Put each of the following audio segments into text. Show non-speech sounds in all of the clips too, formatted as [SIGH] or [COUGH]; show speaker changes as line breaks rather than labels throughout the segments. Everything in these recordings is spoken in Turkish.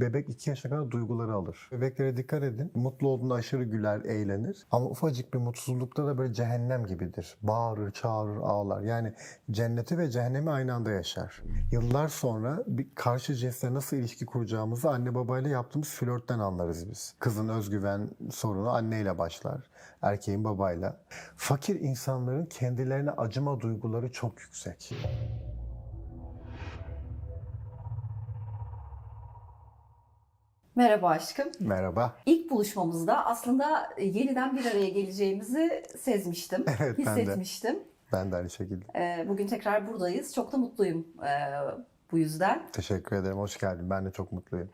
Bebek 2 yaşına kadar duyguları alır. Bebeklere dikkat edin. Mutlu olduğunda aşırı güler, eğlenir. Ama ufacık bir mutsuzlukta da böyle cehennem gibidir. Bağırır, çağırır, ağlar. Yani cenneti ve cehennemi aynı anda yaşar. Yıllar sonra bir karşı cinsle nasıl ilişki kuracağımızı anne babayla yaptığımız flörtten anlarız biz. Kızın özgüven sorunu anneyle başlar. Erkeğin babayla. Fakir insanların kendilerine acıma duyguları çok yüksek.
Merhaba aşkım.
Merhaba.
İlk buluşmamızda aslında yeniden bir araya geleceğimizi sezmiştim, [LAUGHS]
Evet, ben de.
hissetmiştim.
Ben de aynı şekilde.
Ee, Bugün tekrar buradayız. Çok da mutluyum ee, bu yüzden.
Teşekkür ederim. Hoş geldin. Ben de çok mutluyum.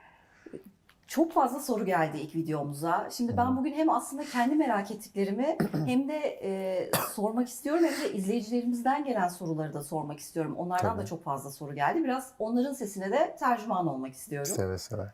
Çok fazla soru geldi ilk videomuza. Şimdi ben bugün hem aslında kendi merak ettiklerimi [CLEARS THROAT] hem de e, sormak istiyorum hem de izleyicilerimizden gelen soruları da sormak istiyorum. Onlardan
Tabii.
da çok fazla soru geldi. Biraz onların sesine de tercüman olmak istiyorum.
Seve seve.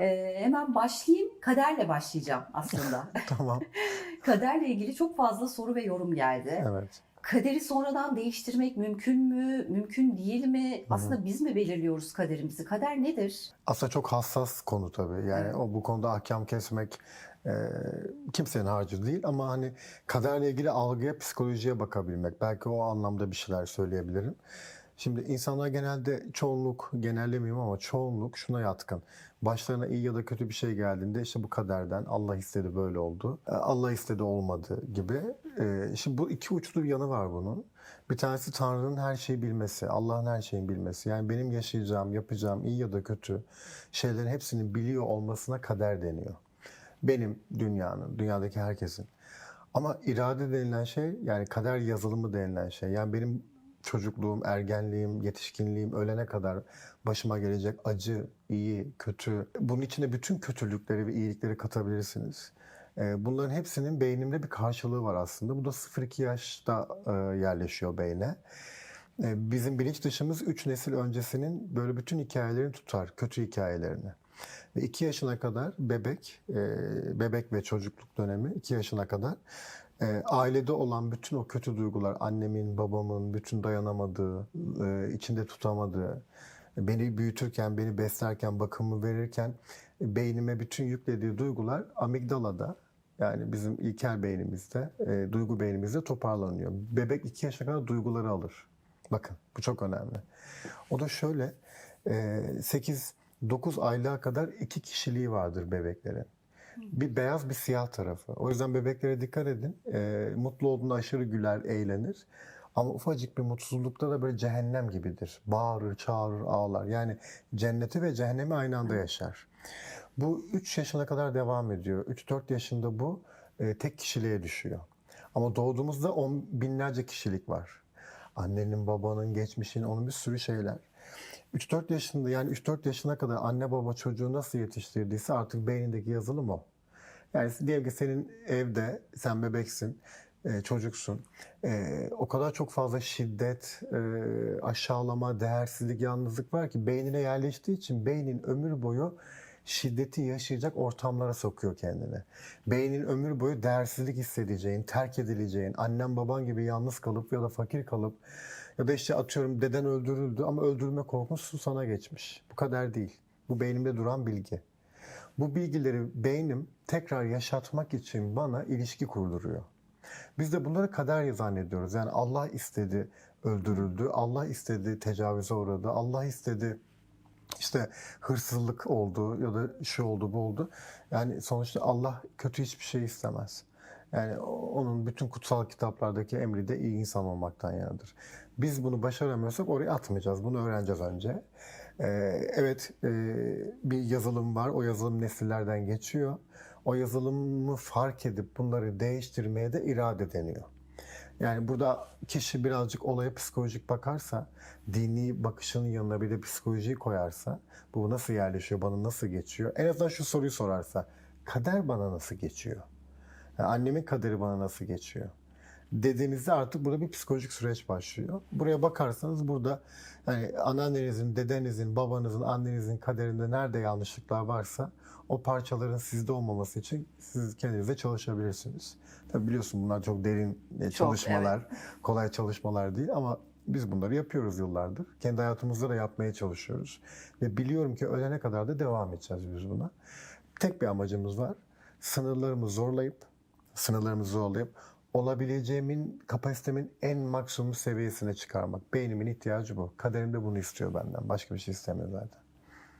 Ee, hemen başlayayım. Kaderle başlayacağım aslında. [LAUGHS]
tamam. [LAUGHS]
Kaderle ilgili çok fazla soru ve yorum geldi.
Evet.
Kaderi sonradan değiştirmek mümkün mü? Mümkün değil mi? Aslında biz mi belirliyoruz kaderimizi? Kader nedir?
Aslında çok hassas konu tabii. Yani
Evet.
o bu konuda ahkam kesmek e, kimsenin harcı değil ama hani kaderle ilgili algıya, psikolojiye bakabilmek. Belki o anlamda bir şeyler söyleyebilirim. Şimdi insanlar genelde çoğunluk, genellemeyeyim ama çoğunluk şuna yatkın. Başlarına iyi ya da kötü bir şey geldiğinde işte bu kaderden Allah istedi böyle oldu. e, Allah istedi olmadı gibi. E, Şimdi bu iki uçlu bir yanı var bunun. Bir tanesi Tanrı'nın her şeyi bilmesi, Allah'ın her şeyini bilmesi. Yani benim yaşayacağım, yapacağım iyi ya da kötü şeylerin hepsini biliyor olmasına kader deniyor. Benim dünyanın, dünyadaki herkesin. Ama irade denilen şey yani kader yazılımı denilen şey. Yani benim çocukluğum, ergenliğim, yetişkinliğim ölene kadar başıma gelecek acı, iyi, kötü. Bunun içine bütün kötülükleri ve iyilikleri katabilirsiniz. Ee, Bunların hepsinin beynimde bir karşılığı var aslında. Bu da 0-2 yaşta e, yerleşiyor beyne. Ee, Bizim bilinç dışımız 3 nesil öncesinin böyle bütün hikayelerini tutar, kötü hikayelerini. Ve 2 yaşına kadar bebek, e, bebek ve çocukluk dönemi 2 yaşına kadar e, ailede olan bütün o kötü duygular, annemin, babamın bütün dayanamadığı, e, içinde tutamadığı, beni büyütürken, beni beslerken, bakımı verirken e, beynime bütün yüklediği duygular amigdalada yani bizim ilkel beynimizde, e, duygu beynimizde toparlanıyor. Bebek 2 yaşına kadar duyguları alır. Bakın bu çok önemli. O da şöyle, 8-9 aylığa kadar iki kişiliği vardır bebeklerin. Bir beyaz bir siyah tarafı. O yüzden bebeklere dikkat edin. E, mutlu olduğunda aşırı güler, eğlenir. Ama ufacık bir mutsuzlukta da böyle cehennem gibidir. Bağırır, çağırır, ağlar. Yani cenneti ve cehennemi aynı anda yaşar. Bu 3 yaşına kadar devam ediyor. 3-4 yaşında bu e, tek kişiliğe düşüyor. Ama doğduğumuzda on binlerce kişilik var. Annenin, babanın, geçmişin, onun bir sürü şeyler. 3-4 yaşında yani 3-4 yaşına kadar anne baba çocuğu nasıl yetiştirdiyse artık beynindeki yazılım o. Yani diyelim ki senin evde sen bebeksin, e, çocuksun. E, o kadar çok fazla şiddet, e, aşağılama, değersizlik, yalnızlık var ki beynine yerleştiği için beynin ömür boyu şiddeti yaşayacak ortamlara sokuyor kendini. Beynin ömür boyu değersizlik hissedeceğin, terk edileceğin, annen baban gibi yalnız kalıp ya da fakir kalıp ya da işte atıyorum deden öldürüldü ama öldürme korkusu sana geçmiş. Bu kadar değil. Bu beynimde duran bilgi. Bu bilgileri beynim tekrar yaşatmak için bana ilişki kurduruyor. Biz de bunları kader zannediyoruz. Yani Allah istedi öldürüldü, Allah istedi tecavüze uğradı, Allah istedi işte hırsızlık oldu ya da şu oldu bu oldu. Yani sonuçta Allah kötü hiçbir şey istemez. Yani onun bütün kutsal kitaplardaki emri de iyi insan olmaktan yanadır. Biz bunu başaramıyorsak oraya atmayacağız. Bunu öğreneceğiz önce. Ee, evet e, bir yazılım var. O yazılım nesillerden geçiyor. O yazılımı fark edip bunları değiştirmeye de irade deniyor. Yani burada kişi birazcık olaya psikolojik bakarsa, dini bakışının yanına bir de psikolojiyi koyarsa, bu nasıl yerleşiyor, bana nasıl geçiyor? En azından şu soruyu sorarsa, kader bana nasıl geçiyor? Yani annemin kaderi bana nasıl geçiyor? Dediğinizde artık burada bir psikolojik süreç başlıyor. Buraya bakarsanız burada yani anneannenizin, dedenizin, babanızın, annenizin kaderinde nerede yanlışlıklar varsa o parçaların sizde olmaması için siz kendinize çalışabilirsiniz. Tabii biliyorsun bunlar çok derin e, çalışmalar, kolay çalışmalar değil ama Biz bunları yapıyoruz yıllardır. Kendi hayatımızda da yapmaya çalışıyoruz. Ve biliyorum ki ölene kadar da devam edeceğiz biz buna. Tek bir amacımız var. Sınırlarımı zorlayıp, sınırlarımızı zorlayıp olabileceğimin, kapasitemin en maksimum seviyesine çıkarmak. Beynimin ihtiyacı bu. Kaderim de bunu istiyor benden. Başka bir şey istemiyor zaten.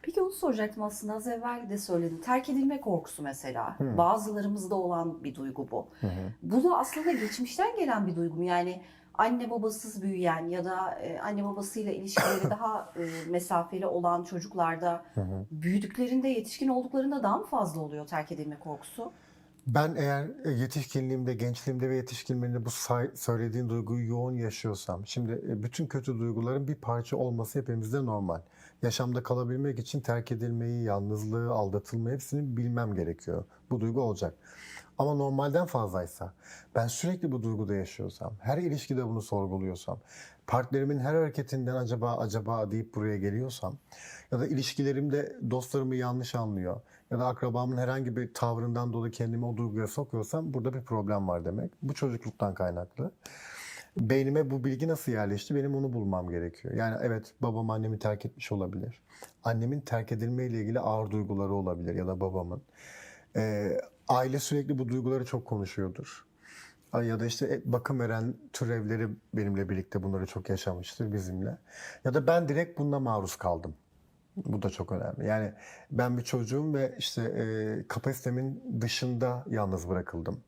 Peki onu soracaktım aslında az evvel de söyledin. Terk edilme korkusu mesela.
Hı.
Bazılarımızda olan bir duygu bu.
Hı hı.
Bu da aslında geçmişten gelen bir duygu? Yani anne babasız büyüyen ya da e, anne babasıyla ilişkileri [COUGHS] daha e, mesafeli olan çocuklarda
Hı hı.
büyüdüklerinde, yetişkin olduklarında daha mı fazla oluyor terk edilme korkusu?
Ben eğer e, yetişkinliğimde, gençliğimde ve yetişkinliğimde bu söylediğin duyguyu yoğun yaşıyorsam, şimdi e, bütün kötü duyguların bir parça olması hepimizde normal. Yaşamda kalabilmek için terk edilmeyi, yalnızlığı, aldatılmayı hepsini bilmem gerekiyor. Bu duygu olacak. Ama normalden fazlaysa, ben sürekli bu duyguda yaşıyorsam, her ilişkide bunu sorguluyorsam, partnerimin her hareketinden acaba acaba deyip buraya geliyorsam ya da ilişkilerimde dostlarımı yanlış anlıyor ya da akrabamın herhangi bir tavrından dolayı kendimi o duyguya sokuyorsam burada bir problem var demek. Bu çocukluktan kaynaklı. Beynime bu bilgi nasıl yerleşti? Benim onu bulmam gerekiyor. Yani evet babam annemi terk etmiş olabilir. Annemin terk edilme ile ilgili ağır duyguları olabilir ya da babamın. Ee, aile sürekli bu duyguları çok konuşuyordur. Ya da işte e, bakım veren türevleri benimle birlikte bunları çok yaşamıştır bizimle. Ya da ben direkt bunda maruz kaldım. Bu da çok önemli. Yani ben bir çocuğum ve işte e, kapasitemin dışında yalnız bırakıldım.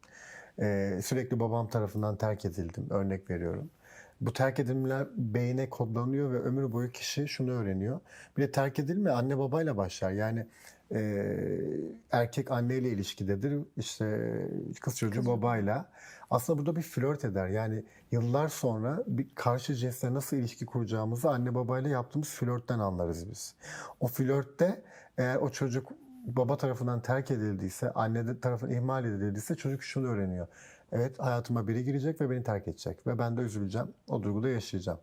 E, sürekli babam tarafından terk edildim. Örnek veriyorum. Bu terk edilmeler beyne kodlanıyor ve ömür boyu kişi şunu öğreniyor. Bir de terk edilme anne babayla başlar. Yani e, erkek anneyle ilişkidedir. İşte kız çocuğu
Kız-
babayla. Aslında burada bir flört eder. Yani yıllar sonra bir karşı cinsle nasıl ilişki kuracağımızı anne babayla yaptığımız flörtten anlarız biz. O flörtte eğer o çocuk baba tarafından terk edildiyse, anne tarafından ihmal edildiyse çocuk şunu öğreniyor. Evet hayatıma biri girecek ve beni terk edecek ve ben de üzüleceğim. O duyguda yaşayacağım.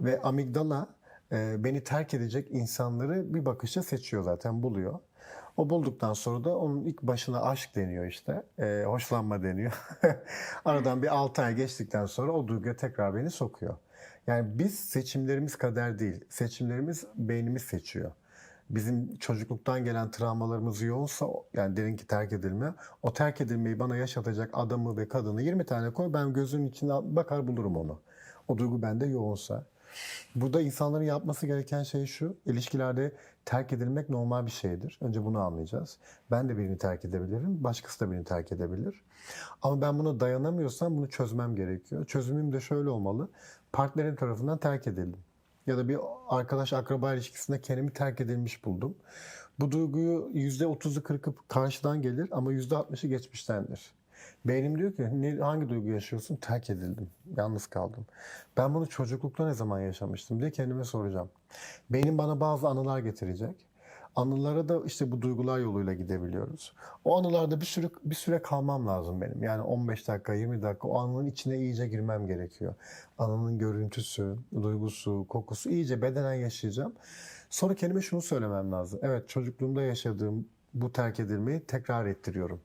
Ve amigdala e, beni terk edecek insanları bir bakışta seçiyor zaten buluyor. O bulduktan sonra da onun ilk başına aşk deniyor işte. E, hoşlanma deniyor. [LAUGHS] Aradan bir 6 ay geçtikten sonra o duyguya tekrar beni sokuyor. Yani biz seçimlerimiz kader değil. Seçimlerimiz beynimiz seçiyor. Bizim çocukluktan gelen travmalarımız yoğunsa yani derin ki terk edilme. O terk edilmeyi bana yaşatacak adamı ve kadını 20 tane koy ben gözünün içine bakar bulurum onu. O duygu bende yoğunsa. Burada insanların yapması gereken şey şu. ilişkilerde terk edilmek normal bir şeydir. Önce bunu anlayacağız. Ben de birini terk edebilirim. Başkası da birini terk edebilir. Ama ben buna dayanamıyorsam bunu çözmem gerekiyor. Çözümüm de şöyle olmalı. Partnerim tarafından terk edildim. Ya da bir arkadaş akraba ilişkisinde kendimi terk edilmiş buldum. Bu duyguyu %30'u 40'ı karşıdan gelir ama %60'ı geçmiştendir. Beynim diyor ki ne, hangi duygu yaşıyorsun? Terk edildim. Yalnız kaldım. Ben bunu çocuklukta ne zaman yaşamıştım diye kendime soracağım. Beynim bana bazı anılar getirecek. Anılara da işte bu duygular yoluyla gidebiliyoruz. O anılarda bir süre bir süre kalmam lazım benim. Yani 15 dakika, 20 dakika o anının içine iyice girmem gerekiyor. Anının görüntüsü, duygusu, kokusu iyice bedenen yaşayacağım. Sonra kendime şunu söylemem lazım. Evet çocukluğumda yaşadığım bu terk edilmeyi tekrar ettiriyorum.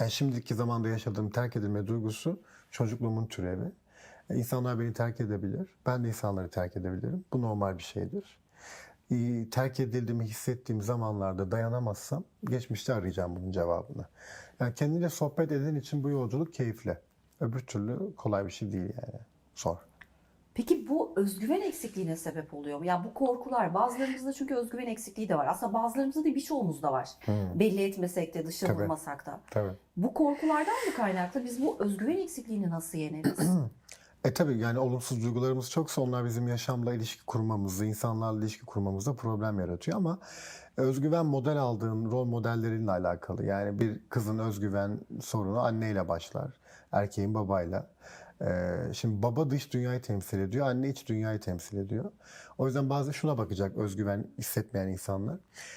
Yani şimdiki zamanda yaşadığım terk edilme duygusu çocukluğumun türevi. E, İnsanlar beni terk edebilir. Ben de insanları terk edebilirim. Bu normal bir şeydir. E, Terk edildiğimi hissettiğim zamanlarda dayanamazsam geçmişte arayacağım bunun cevabını. Yani kendine sohbet eden için bu yolculuk keyifli. Öbür türlü kolay bir şey değil yani. Zor.
Peki bu özgüven eksikliğine sebep oluyor mu? Yani bu korkular bazılarımızda çünkü özgüven eksikliği de var. Aslında bazılarımızda değil birçoğumuzda var.
Hmm,
Belli etmesek de dışa vurmasak da.
tabii.
Bu korkulardan mı kaynaklı? Biz bu özgüven eksikliğini nasıl yeneriz? [CLEARS THROAT]
E tabii yani olumsuz duygularımız çoksa onlar bizim yaşamla ilişki kurmamızı, insanlarla ilişki kurmamızda problem yaratıyor ama özgüven model aldığın rol modellerinle alakalı. Yani bir kızın özgüven sorunu anneyle başlar, erkeğin babayla. Ee, şimdi baba dış dünyayı temsil ediyor, anne iç dünyayı temsil ediyor. O yüzden bazen şuna bakacak özgüven hissetmeyen insanlar.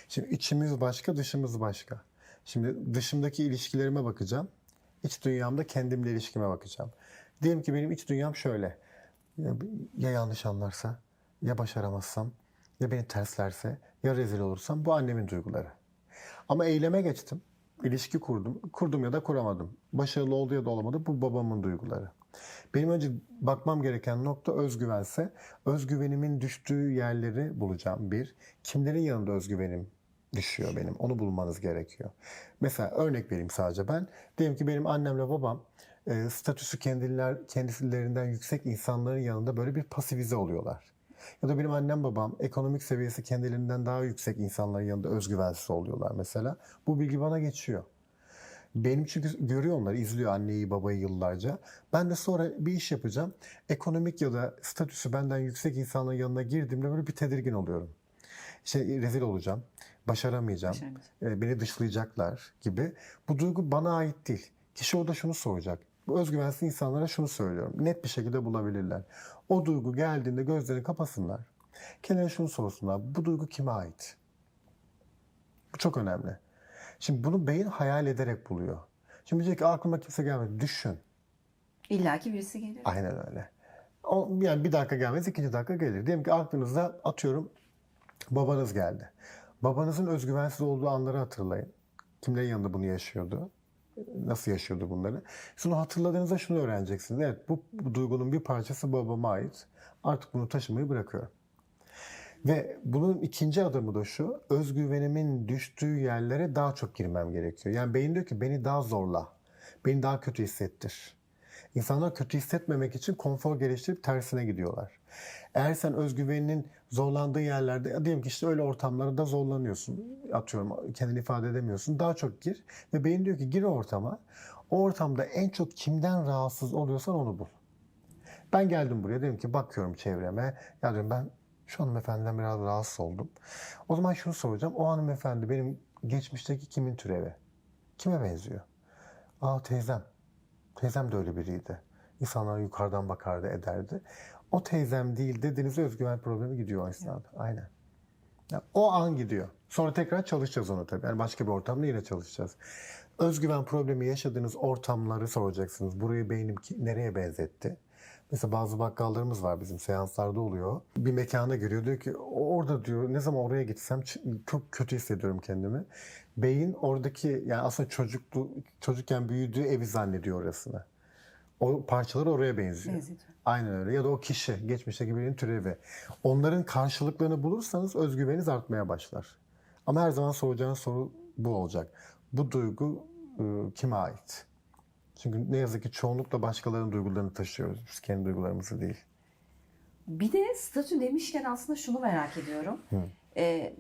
Şimdi içimiz başka, dışımız başka. Şimdi dışımdaki ilişkilerime bakacağım. İç dünyamda kendimle ilişkime bakacağım. Diyelim ki benim iç dünyam şöyle. Ya, ya yanlış anlarsa, ya başaramazsam, ya beni terslerse, ya rezil olursam bu annemin duyguları. Ama eyleme geçtim. ilişki kurdum. Kurdum ya da kuramadım. Başarılı oldu ya da olamadı bu babamın duyguları. Benim önce bakmam gereken nokta özgüvense özgüvenimin düştüğü yerleri bulacağım bir. Kimlerin yanında özgüvenim düşüyor benim onu bulmanız gerekiyor. Mesela örnek vereyim sadece ben. Diyelim ki benim annemle babam e, statüsü kendiler, kendilerinden yüksek insanların yanında böyle bir pasifize oluyorlar. Ya da benim annem babam ekonomik seviyesi kendilerinden daha yüksek insanların yanında özgüvensiz oluyorlar mesela. Bu bilgi bana geçiyor. Benim çünkü görüyor onlar, izliyor anneyi babayı yıllarca. Ben de sonra bir iş yapacağım. Ekonomik ya da statüsü benden yüksek insanların yanına girdiğimde böyle bir tedirgin oluyorum. İşte rezil olacağım, başaramayacağım, e, beni dışlayacaklar gibi. Bu duygu bana ait değil. Kişi orada şunu soracak. Bu özgüvensiz insanlara şunu söylüyorum. Net bir şekilde bulabilirler. O duygu geldiğinde gözlerini kapasınlar. Kendilerine şunu sorsunlar. Bu duygu kime ait? Bu çok önemli. Şimdi bunu beyin hayal ederek buluyor. Şimdi diyecek ki aklıma kimse gelmedi. Düşün.
İlla ki birisi gelir.
Aynen öyle. O, yani bir dakika gelmez, ikinci dakika gelir. Diyelim ki aklınızda atıyorum babanız geldi. Babanızın özgüvensiz olduğu anları hatırlayın. Kimlerin yanında bunu yaşıyordu? Nasıl yaşıyordu bunları? Şunu hatırladığınızda şunu öğreneceksiniz. Evet bu, bu duygunun bir parçası babama ait. Artık bunu taşımayı bırakıyorum. Ve bunun ikinci adımı da şu. Özgüvenimin düştüğü yerlere daha çok girmem gerekiyor. Yani beyin diyor ki beni daha zorla. Beni daha kötü hissettir. İnsanlar kötü hissetmemek için konfor geliştirip tersine gidiyorlar. Eğer sen özgüveninin zorlandığı yerlerde, diyelim ki işte öyle ortamlarda zorlanıyorsun, atıyorum kendini ifade edemiyorsun, daha çok gir. Ve beyin diyor ki gir ortama, o ortamda en çok kimden rahatsız oluyorsan onu bul. Ben geldim buraya, dedim ki bakıyorum çevreme, ya diyorum ben şu hanımefendiden biraz rahatsız oldum. O zaman şunu soracağım, o hanımefendi benim geçmişteki kimin türevi? Kime benziyor? Aa teyzem. Teyzem de öyle biriydi. İnsanlara yukarıdan bakardı, ederdi. O teyzem değil dediğinizde özgüven problemi gidiyor o esnada. Aynen. Ya, o an gidiyor. Sonra tekrar çalışacağız onu tabii. Yani başka bir ortamda yine çalışacağız. Özgüven problemi yaşadığınız ortamları soracaksınız. Burayı beynim ki- nereye benzetti? Mesela bazı bakkallarımız var bizim seanslarda oluyor. Bir mekana giriyor diyor ki orada diyor ne zaman oraya gitsem çok kötü hissediyorum kendimi. Beyin oradaki yani aslında çocuklu, çocukken büyüdüğü evi zannediyor orasını. O parçalar oraya benziyor.
Benziyor.
Aynen öyle. Ya da o kişi, geçmişteki birinin türevi. Onların karşılıklarını bulursanız özgüveniniz artmaya başlar. Ama her zaman soracağınız soru bu olacak. Bu duygu e, kime ait? Çünkü ne yazık ki çoğunlukla başkalarının duygularını taşıyoruz. Biz kendi duygularımızı değil.
Bir de statü demişken aslında şunu merak ediyorum. Ee,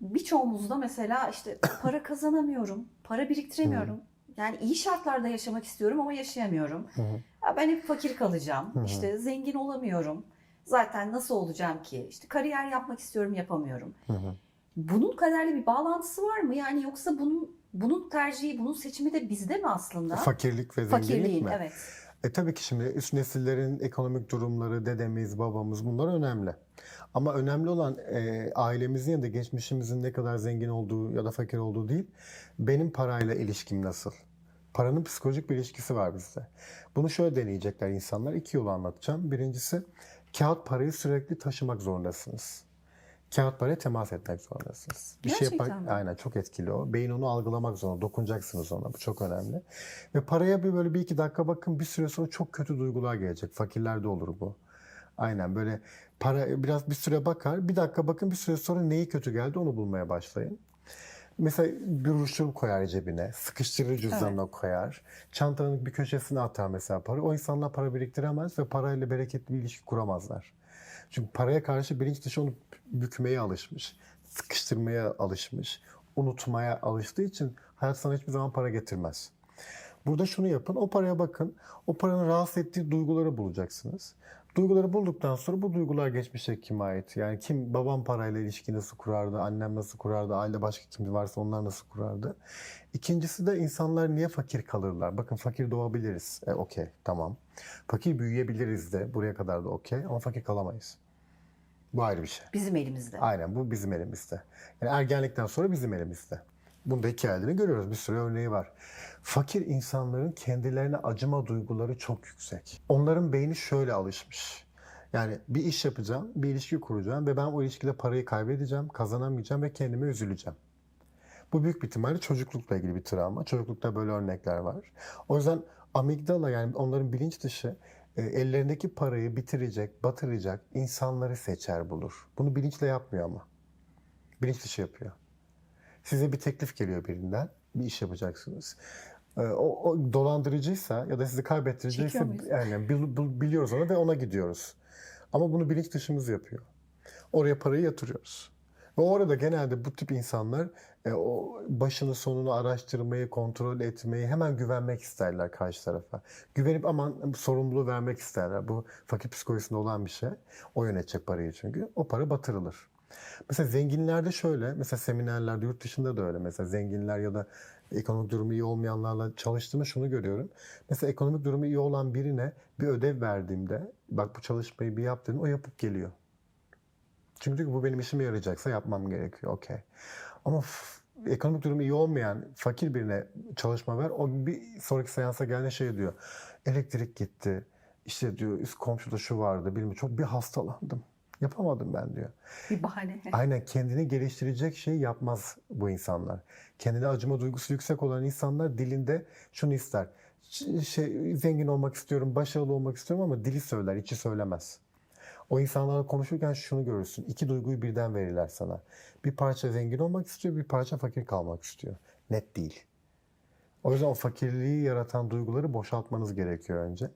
birçoğumuzda mesela işte para kazanamıyorum, para biriktiremiyorum. Yani iyi şartlarda yaşamak istiyorum ama yaşayamıyorum. Ya ben hep fakir kalacağım. İşte zengin olamıyorum. Zaten nasıl olacağım ki? İşte kariyer yapmak istiyorum, yapamıyorum. Bunun kaderle bir bağlantısı var mı? Yani yoksa bunun bunun tercihi, bunun seçimi de bizde mi aslında?
Fakirlik ve zenginlik
Fakirliğin,
mi?
evet.
E tabii ki şimdi üst nesillerin ekonomik durumları, dedemiz, babamız bunlar önemli. Ama önemli olan e, ailemizin ya da geçmişimizin ne kadar zengin olduğu ya da fakir olduğu değil, benim parayla ilişkim nasıl? Paranın psikolojik bir ilişkisi var bizde. Bunu şöyle deneyecekler insanlar. İki yolu anlatacağım. Birincisi, kağıt parayı sürekli taşımak zorundasınız. Kağıt paraya temas etmek zorundasınız. Bir şey
Gerçekten
yapar,
mi?
aynen çok etkili o. Beyin onu algılamak zorunda. Dokunacaksınız ona. Bu çok önemli. Ve paraya bir böyle bir iki dakika bakın bir süre sonra çok kötü duygular gelecek. Fakirlerde olur bu. Aynen böyle para biraz bir süre bakar. Bir dakika bakın bir süre sonra neyi kötü geldi onu bulmaya başlayın. Mesela bir ruşur koyar cebine, sıkıştırır cüzdanına koyar. Çantanın bir köşesine atar mesela para. O insanlar para biriktiremez ve parayla bereketli bir ilişki kuramazlar. Çünkü paraya karşı bilinç dışı onu bükmeye alışmış, sıkıştırmaya alışmış, unutmaya alıştığı için hayat sana hiçbir zaman para getirmez. Burada şunu yapın, o paraya bakın, o paranın rahatsız ettiği duyguları bulacaksınız. Duyguları bulduktan sonra bu duygular geçmişe kime ait? Yani kim babam parayla ilişki nasıl kurardı, annem nasıl kurardı, aile başka kim varsa onlar nasıl kurardı? İkincisi de insanlar niye fakir kalırlar? Bakın fakir doğabiliriz. E, okey, tamam. Fakir büyüyebiliriz de buraya kadar da okey ama fakir kalamayız. Bu ayrı bir şey.
Bizim elimizde.
Aynen bu bizim elimizde. Yani ergenlikten sonra bizim elimizde. Bunda iki halini görüyoruz. Bir sürü örneği var. Fakir insanların kendilerine acıma duyguları çok yüksek. Onların beyni şöyle alışmış. Yani bir iş yapacağım, bir ilişki kuracağım ve ben o ilişkide parayı kaybedeceğim, kazanamayacağım ve kendime üzüleceğim. Bu büyük bir ihtimalle çocuklukla ilgili bir travma. Çocuklukta böyle örnekler var. O yüzden amigdala yani onların bilinç dışı e, ellerindeki parayı bitirecek, batıracak insanları seçer bulur. Bunu bilinçle yapmıyor ama. Bilinç dışı yapıyor. Size bir teklif geliyor birinden, bir iş yapacaksınız. E, O, o dolandırıcıysa ya da sizi
muyuz?
yani bil- bil- biliyoruz onu ve ona gidiyoruz. Ama bunu bilinç dışımız yapıyor. Oraya parayı yatırıyoruz. Ve orada genelde bu tip insanlar e, o başını sonunu araştırmayı, kontrol etmeyi, hemen güvenmek isterler karşı tarafa. Güvenip aman sorumluluğu vermek isterler. Bu fakir psikolojisinde olan bir şey. O yönetecek parayı çünkü. O para batırılır. Mesela zenginlerde şöyle, mesela seminerlerde yurt dışında da öyle. Mesela zenginler ya da ekonomik durumu iyi olmayanlarla çalıştığımda şunu görüyorum. Mesela ekonomik durumu iyi olan birine bir ödev verdiğimde, bak bu çalışmayı bir yap dedim, o yapıp geliyor. Çünkü diyor ki bu benim işime yarayacaksa yapmam gerekiyor. Okey. Ama ekonomik durumu iyi olmayan fakir birine çalışma ver. O bir sonraki seansa geldiğinde şey diyor. Elektrik gitti. İşte diyor üst komşuda şu vardı. Bilmiyorum çok bir hastalandım. Yapamadım ben diyor.
Bir bahane. [LAUGHS]
Aynen kendini geliştirecek şeyi yapmaz bu insanlar. Kendine acıma duygusu yüksek olan insanlar dilinde şunu ister. Şey, zengin olmak istiyorum, başarılı olmak istiyorum ama dili söyler, içi söylemez. O insanlarla konuşurken şunu görürsün. İki duyguyu birden verirler sana. Bir parça zengin olmak istiyor, bir parça fakir kalmak istiyor. Net değil. O yüzden o fakirliği yaratan duyguları boşaltmanız gerekiyor önce.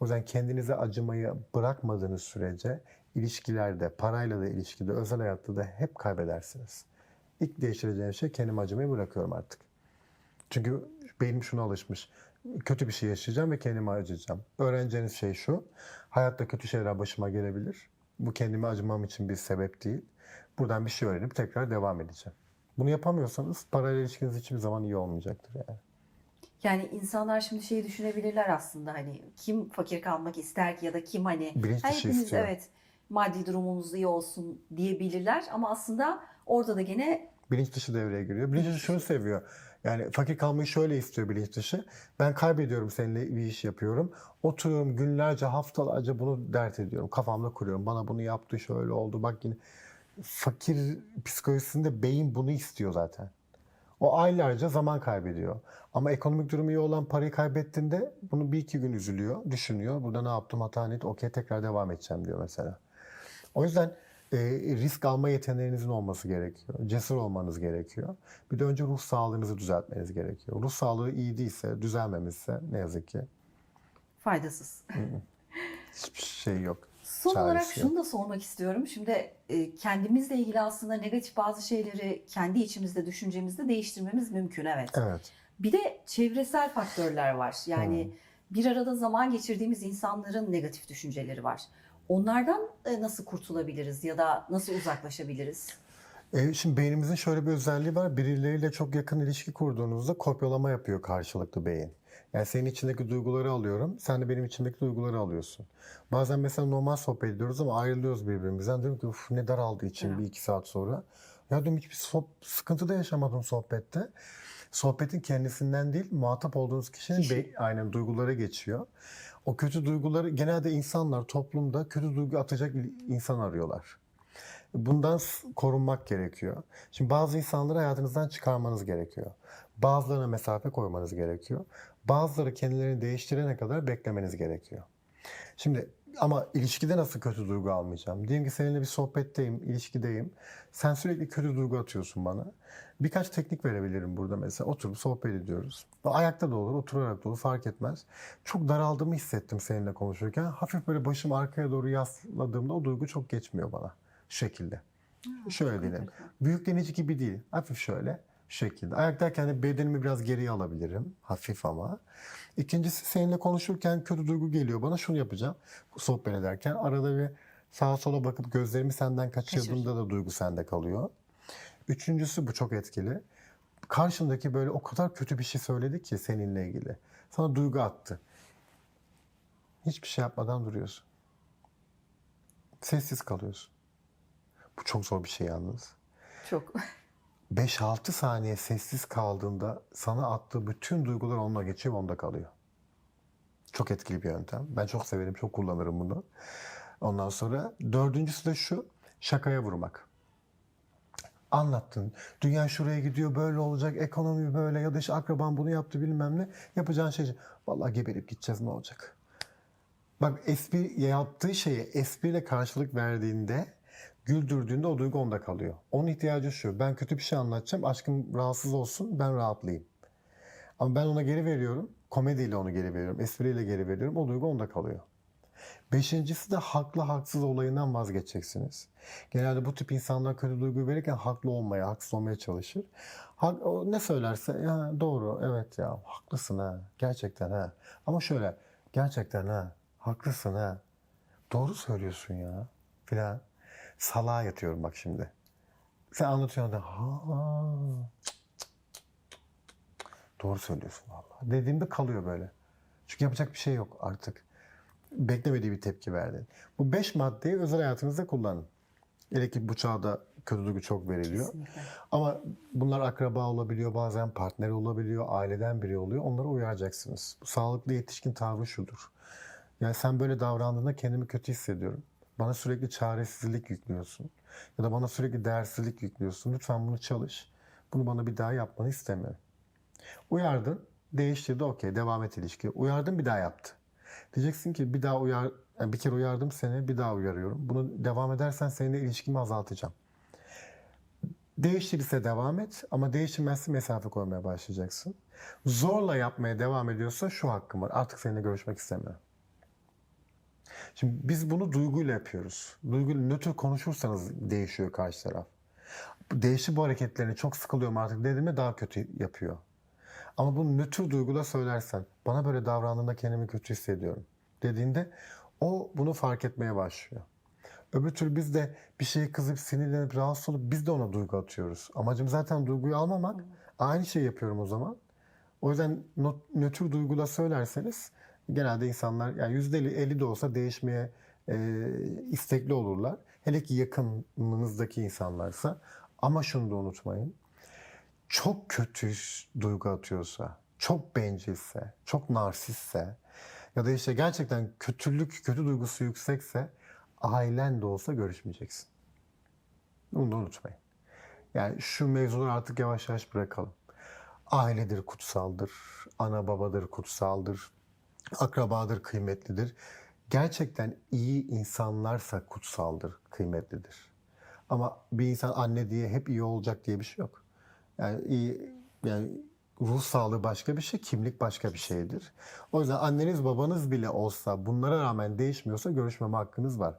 O yüzden kendinize acımayı bırakmadığınız sürece ilişkilerde, parayla da ilişkide, özel hayatta da hep kaybedersiniz. İlk değiştireceğim şey kendime acımayı bırakıyorum artık. Çünkü beynim şuna alışmış. Kötü bir şey yaşayacağım ve kendime acıyacağım. Öğreneceğiniz şey şu. Hayatta kötü şeyler başıma gelebilir. Bu kendime acımam için bir sebep değil. Buradan bir şey öğrenip tekrar devam edeceğim. Bunu yapamıyorsanız parayla ilişkiniz hiçbir zaman iyi olmayacaktır yani.
Yani insanlar şimdi şeyi düşünebilirler aslında hani kim fakir kalmak ister ki ya da kim hani
Bilinç
"Ha,
dışı
hepimiz
istiyor.
evet maddi durumumuz iyi olsun diyebilirler ama aslında orada da gene
Bilinç dışı devreye giriyor. Bilinç dışı şunu seviyor. Yani fakir kalmayı şöyle istiyor bilinç dışı. Ben kaybediyorum seninle bir iş yapıyorum. Oturuyorum günlerce haftalarca bunu dert ediyorum. Kafamda kuruyorum. Bana bunu yaptı şöyle oldu. Bak yine fakir psikolojisinde beyin bunu istiyor zaten. O aylarca zaman kaybediyor. Ama ekonomik durumu iyi olan parayı kaybettiğinde bunu bir iki gün üzülüyor, düşünüyor. Burada ne yaptım hata neydi? Okey tekrar devam edeceğim diyor mesela. O yüzden e, risk alma yeteneğinizin olması gerekiyor. Cesur olmanız gerekiyor. Bir de önce ruh sağlığınızı düzeltmeniz gerekiyor. Ruh sağlığı iyi değilse, düzelmemişse ne yazık ki
faydasız.
hiçbir şey yok.
Son
Çaresi
olarak
yok.
şunu da sormak istiyorum. Şimdi e, kendimizle ilgili aslında negatif bazı şeyleri kendi içimizde, düşüncemizde değiştirmemiz mümkün evet.
Evet.
Bir de çevresel faktörler var. Yani bir arada zaman geçirdiğimiz insanların negatif düşünceleri var. Onlardan e, nasıl kurtulabiliriz ya da nasıl uzaklaşabiliriz?
E, şimdi beynimizin şöyle bir özelliği var. Birileriyle çok yakın ilişki kurduğunuzda kopyalama yapıyor karşılıklı beyin. Yani senin içindeki duyguları alıyorum, sen de benim içimdeki duyguları alıyorsun. Bazen mesela normal sohbet ediyoruz ama ayrılıyoruz birbirimizden. Diyorum ki Uf, ne daraldı
Evet.
bir iki saat sonra. Ya diyorum hiçbir soh- sıkıntı da yaşamadım sohbette. Sohbetin kendisinden değil, muhatap olduğunuz kişinin
Kişi.
be- aynen duygulara geçiyor. O kötü duyguları genelde insanlar toplumda kötü duygu atacak insan arıyorlar. Bundan korunmak gerekiyor. Şimdi bazı insanları hayatınızdan çıkarmanız gerekiyor. Bazılarına mesafe koymanız gerekiyor. Bazıları kendilerini değiştirene kadar beklemeniz gerekiyor. Şimdi ama ilişkide nasıl kötü duygu almayacağım? Diyelim ki seninle bir sohbetteyim, ilişkideyim. Sen sürekli kötü duygu atıyorsun bana. Birkaç teknik verebilirim burada mesela. Oturup sohbet ediyoruz. Ayakta da olur, oturarak da olur fark etmez. Çok daraldığımı hissettim seninle konuşurken. Hafif böyle başım arkaya doğru yasladığımda o duygu çok geçmiyor bana. Şekilde. Şöyle diyelim. Büyük denici gibi değil. Hafif şöyle şekilde. Ayaktayken de bedenimi biraz geriye alabilirim. Hafif ama. İkincisi seninle konuşurken kötü duygu geliyor bana. Şunu yapacağım. Sohbet ederken arada bir sağa sola bakıp gözlerimi senden kaçırdığımda da duygu sende kalıyor. Üçüncüsü bu çok etkili. Karşındaki böyle o kadar kötü bir şey söyledi ki seninle ilgili. Sana duygu attı. Hiçbir şey yapmadan duruyorsun. Sessiz kalıyorsun. Bu çok zor bir şey yalnız.
Çok. [LAUGHS]
5-6 saniye sessiz kaldığında sana attığı bütün duygular onunla ve onda kalıyor. Çok etkili bir yöntem. Ben çok severim, çok kullanırım bunu. Ondan sonra dördüncüsü de şu, şakaya vurmak. Anlattın. Dünya şuraya gidiyor, böyle olacak, ekonomi böyle ya da işte akraban bunu yaptı bilmem ne. Yapacağın şey, vallahi geberip gideceğiz ne olacak? Bak espri yaptığı şeye espriyle karşılık verdiğinde güldürdüğünde o duygu onda kalıyor. Onun ihtiyacı şu. Ben kötü bir şey anlatacağım. Aşkım rahatsız olsun. Ben rahatlayayım. Ama ben ona geri veriyorum. Komediyle onu geri veriyorum. Espriyle geri veriyorum. O duygu onda kalıyor. Beşincisi de haklı haksız olayından vazgeçeceksiniz. Genelde bu tip insanlar kötü duyguyu verirken haklı olmaya, haksız olmaya çalışır. Hak, o ne söylerse ya doğru evet ya haklısın ha gerçekten ha. Ama şöyle gerçekten ha haklısın ha. Doğru söylüyorsun ya filan. Salağa yatıyorum bak şimdi. Sen anlatıyorsun da ha cık, cık, cık, cık. doğru söylüyorsun vallahi. Dediğimde kalıyor böyle. Çünkü yapacak bir şey yok artık. Beklemediği bir tepki verdin. Bu beş maddeyi özel hayatınızda kullanın. Hele ki bu çağda kötü duygu çok veriliyor.
Kesinlikle.
Ama bunlar akraba olabiliyor, bazen partner olabiliyor, aileden biri oluyor. Onları uyaracaksınız. Bu sağlıklı yetişkin tavrı şudur. Yani sen böyle davrandığında kendimi kötü hissediyorum. Bana sürekli çaresizlik yüklüyorsun. Ya da bana sürekli değersizlik yüklüyorsun. Lütfen bunu çalış. Bunu bana bir daha yapmanı istemiyorum. Uyardın, değiştirdi, okey, devam et ilişki. Uyardın, bir daha yaptı. Diyeceksin ki bir daha uyar, yani bir kere uyardım seni, bir daha uyarıyorum. Bunu devam edersen seninle ilişkimi azaltacağım. Değiştirirse devam et ama değiştirmezse mesafe koymaya başlayacaksın. Zorla yapmaya devam ediyorsa şu hakkım var. Artık seninle görüşmek istemiyorum. Şimdi biz bunu duyguyla yapıyoruz. Duyguyla nötr konuşursanız değişiyor karşı taraf. Değişti bu hareketlerini çok sıkılıyorum artık dediğimde daha kötü yapıyor. Ama bunu nötr duyguyla söylersen bana böyle davrandığında kendimi kötü hissediyorum dediğinde o bunu fark etmeye başlıyor. Öbür türlü biz de bir şeye kızıp sinirlenip rahatsız olup biz de ona duygu atıyoruz. Amacım zaten duyguyu almamak. Aynı şeyi yapıyorum o zaman. O yüzden nötr duyguyla söylerseniz genelde insanlar yani yüzde elli de olsa değişmeye e, istekli olurlar. Hele ki yakınınızdaki insanlarsa. Ama şunu da unutmayın. Çok kötü duygu atıyorsa, çok bencilse, çok narsistse ya da işte gerçekten kötülük, kötü duygusu yüksekse ailen de olsa görüşmeyeceksin. Bunu da unutmayın. Yani şu mevzuları artık yavaş yavaş bırakalım. Ailedir kutsaldır, ana babadır kutsaldır, akrabadır kıymetlidir. Gerçekten iyi insanlarsa kutsaldır, kıymetlidir. Ama bir insan anne diye hep iyi olacak diye bir şey yok. Yani iyi yani ruh sağlığı başka bir şey, kimlik başka bir şeydir. O yüzden anneniz babanız bile olsa bunlara rağmen değişmiyorsa görüşmeme hakkınız var.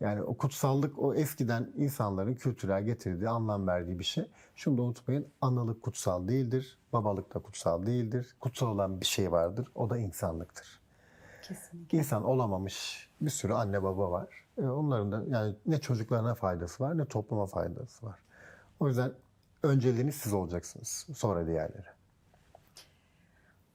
Yani o kutsallık o eskiden insanların kültürel getirdiği, anlam verdiği bir şey. Şunu da unutmayın, analık kutsal değildir, babalık da kutsal değildir. Kutsal olan bir şey vardır, o da insanlıktır.
Kesinlikle.
İnsan olamamış bir sürü anne baba var. E, Onların da yani ne çocuklarına faydası var ne topluma faydası var. O yüzden önceliğiniz siz olacaksınız. Sonra diğerleri.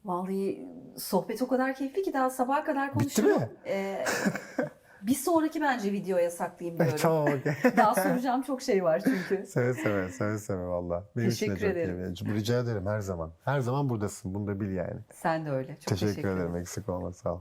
Vallahi sohbet o kadar keyifli ki daha sabaha kadar
Bitti
konuşurum.
mi?
Ee, [LAUGHS] bir sonraki bence videoya saklayayım diyorum.
tamam [LAUGHS] okey.
Daha soracağım çok şey var çünkü. [LAUGHS]
seve seve seve seve valla. Benim için de
Teşekkür
çok
ederim.
iyi. Rica ederim her zaman. Her zaman buradasın. Bunu da bil yani.
Sen de öyle. Çok
teşekkür,
teşekkür,
ederim. Eksik olma sağ ol.